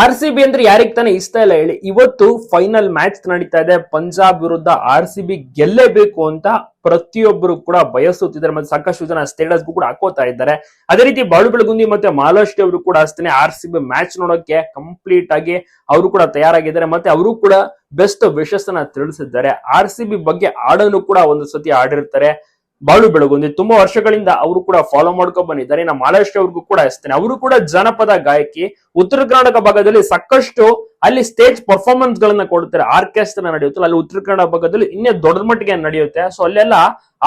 R C B ಅಂದ್ರೆ ಯಾರಿಗ್ ತಾನೇ ಇಷ್ಟ ಇಲ್ಲ ಹೇಳಿ. ಇವತ್ತು ಫೈನಲ್ ಮ್ಯಾಚ್ ನಡೀತಾ ಇದೆ. ಪಂಜಾಬ್ ವಿರುದ್ಧ ಆರ್ ಸಿ ಬಿ ಗೆಲ್ಲೇಬೇಕು ಅಂತ ಪ್ರತಿಯೊಬ್ಬರು ಕೂಡ ಬಯಸುತ್ತಿದ್ದಾರೆ. ಮತ್ತೆ ಸಾಕಷ್ಟು ಜನ ಸ್ಟೇಟಸ್ ಕೂಡ ಹಾಕೋತಾ ಇದ್ದಾರೆ. ಅದೇ ರೀತಿ ಬಾಳು ಬೆಳಗುಂದಿ ಮತ್ತೆ ಮಾಲಾಶ್ರೀ ಅವರು ಕೂಡ ಅಷ್ಟೇ ಆರ್ ಸಿ ಬಿ ಮ್ಯಾಚ್ ನೋಡೋಕೆ ಕಂಪ್ಲೀಟ್ ಆಗಿ ಅವರು ಕೂಡ ತಯಾರಾಗಿದ್ದಾರೆ. ಮತ್ತೆ ಅವರು ಕೂಡ ಬೆಸ್ಟ್ ವಿಶಸ್ ಅನ್ನ ತಿಳಿಸಿದ್ದಾರೆ. ಆರ್ ಸಿ ಬಿ ಬಗ್ಗೆ ಆಡೋನು ಕೂಡ ಒಂದು ಸತಿ ಆಡಿರ್ತಾರೆ. ಬಾಳು ಬೆಳಗುಂದಿ ತುಂಬಾ ವರ್ಷಗಳಿಂದ ಅವರು ಕೂಡ ಫಾಲೋ ಮಾಡ್ಕೊಂಡ್ ಬಂದಿದ್ದಾರೆ. ನಮ್ಮ ಮಹಾರಾಷ್ಟ್ರ ಅವ್ರಿಗೂ ಕೂಡ ಅಷ್ಟೇ ಅವರು ಕೂಡ ಜನಪದ ಗಾಯಕಿ. ಉತ್ತರ ಕರ್ನಾಟಕ ಭಾಗದಲ್ಲಿ ಸಾಕಷ್ಟು ಅಲ್ಲಿ ಸ್ಟೇಜ್ ಪರ್ಫಾರ್ಮೆನ್ಸ್ ಗಳನ್ನ ಕೊಡ್ತಾರೆ. ಆರ್ಕೆಸ್ಟ್ರಾ ನಡೆಯುತ್ತೆ ಅಲ್ಲಿ ಉತ್ತರ ಕನ್ನಡ ಭಾಗದಲ್ಲಿ ಇನ್ನೇ ದೊಡ್ಡ ಮಟ್ಟಿಗೆ ನಡೆಯುತ್ತೆ. ಸೊ ಅಲ್ಲೆಲ್ಲ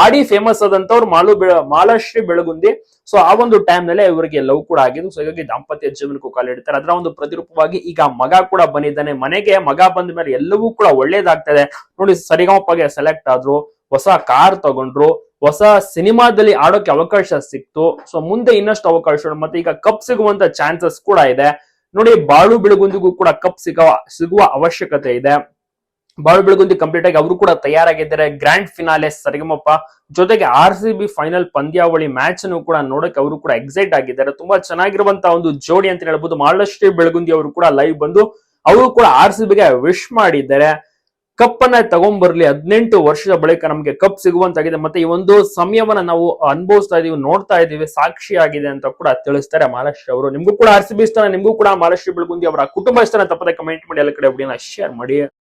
ಆಡಿ ಫೇಮಸ್ ಆದಂತವ್ರು ಮಾಲು ಮಾಲಾಶ್ರೀ ಬೆಳಗುಂದಿ. ಸೊ ಆ ಒಂದು ಟೈಮ್ನಲ್ಲಿ ಇವರಿಗೆ ಲವ್ ಕೂಡ ಆಗಿದ್ದು. ಸೊ ಹೀಗಾಗಿ ದಾಂಪತ್ಯ ಜೀವನಕ್ಕೂ ಕಾಲಿಡ್ತಾರೆ ಅದರ ಒಂದು ಪ್ರತಿರೂಪವಾಗಿ ಈಗ ಮಗ ಕೂಡ ಬಂದಿದ್ದಾನೆ. ಮನೆಗೆ ಮಗ ಬಂದ ಮೇಲೆ ಎಲ್ಲವೂ ಕೂಡ ಒಳ್ಳೇದಾಗ್ತದೆ ನೋಡಿ ಸರಿಗಮಪ್ಪಗೆ ಸೆಲೆಕ್ಟ್ ಆದ್ರು, ಹೊಸ ಕಾರ್ ತಗೊಂಡ್ರು ಹೊಸ ಸಿನಿಮಾದಲ್ಲಿ ಆಡೋಕೆ ಅವಕಾಶ ಸಿಕ್ತು. ಸೊ ಮುಂದೆ ಇನ್ನಷ್ಟು ಅವಕಾಶ ಮತ್ತೆ ಈಗ ಕಪ್ ಸಿಗುವಂತ ಚಾನ್ಸಸ್ ಕೂಡ ಇದೆ. ನೋಡಿ, ಬಾಳು ಬೆಳಗುಂದಿಗೂ ಕೂಡ ಕಪ್ ಸಿಗುವ ಸಿಗುವ ಅವಶ್ಯಕತೆ ಇದೆ. ಬಾಳು ಬೆಳಗುಂದಿ ಕಂಪ್ಲೀಟ್ ಆಗಿ ಅವರು ಕೂಡ ತಯಾರಾಗಿದ್ದಾರೆ. ಗ್ರ್ಯಾಂಡ್ ಫಿನಾಲೆ ಸರಿಗಮಪ್ಪ ಜೊತೆಗೆ ಆರ್ ಫೈನಲ್ ಪಂದ್ಯಾವಳಿ ಮ್ಯಾಚ್ ಅನ್ನು ಕೂಡ ನೋಡಕ್ಕೆ ಅವರು ಕೂಡ ಎಕ್ಸೈಟ್ ಆಗಿದ್ದಾರೆ. ತುಂಬಾ ಚೆನ್ನಾಗಿರುವಂತಹ ಒಂದು ಜೋಡಿ ಅಂತ ಹೇಳ್ಬೋದು. ಮಹಾಲಕ್ಷ್ಮಿ ಬೆಳಗುಂದಿ ಅವರು ಕೂಡ ಲೈವ್ ಬಂದು, ಅವರು ಕೂಡ ಆರ್ ಸಿ ಬಿಗೆ ವಿಶ್ ಮಾಡಿದ್ದಾರೆ. ಕಪ್ ಅನ್ನ ತಗೊಂಡ್ಬರ್ಲಿ ಹದಿನೆಂಟು ವರ್ಷದ ಬಳಿಕ ನಮಗೆ ಕಪ್ ಸಿಗುವಂತಾಗಿದೆ. ಮತ್ತೆ ಈ ಒಂದು ಸಮಯವನ್ನ ನಾವು ಅನುಭವಿಸ್ತಾ ಇದೀವಿ, ನೋಡ್ತಾ ಇದೀವಿ ಸಾಕ್ಷಿ ಆಗಿದೆ ಅಂತ ಕೂಡ ತಿಳಿಸ್ತಾರೆ ಮಹಾರಾಷ್ಟ್ರ ಅವರು. ನಿಮ್ಗೂ ಕೂಡ ಆರ್ ಸಿ ಬಿ ನಿಮ್ಗೂ ಕೂಡ ಮಹಾರಾಷ್ಟ್ರ ಬೆಳಗುಂದಿ ಅವರ ಕುಟುಂಬ ಇಷ್ಟನ ತಪ್ಪದೆ ಕಮೆಂಟ್ ಮಾಡಿ, ಎಲ್ಲ ಕಡೆ ವಿಡಿಯೋನ ಶೇರ್ ಮಾಡಿ.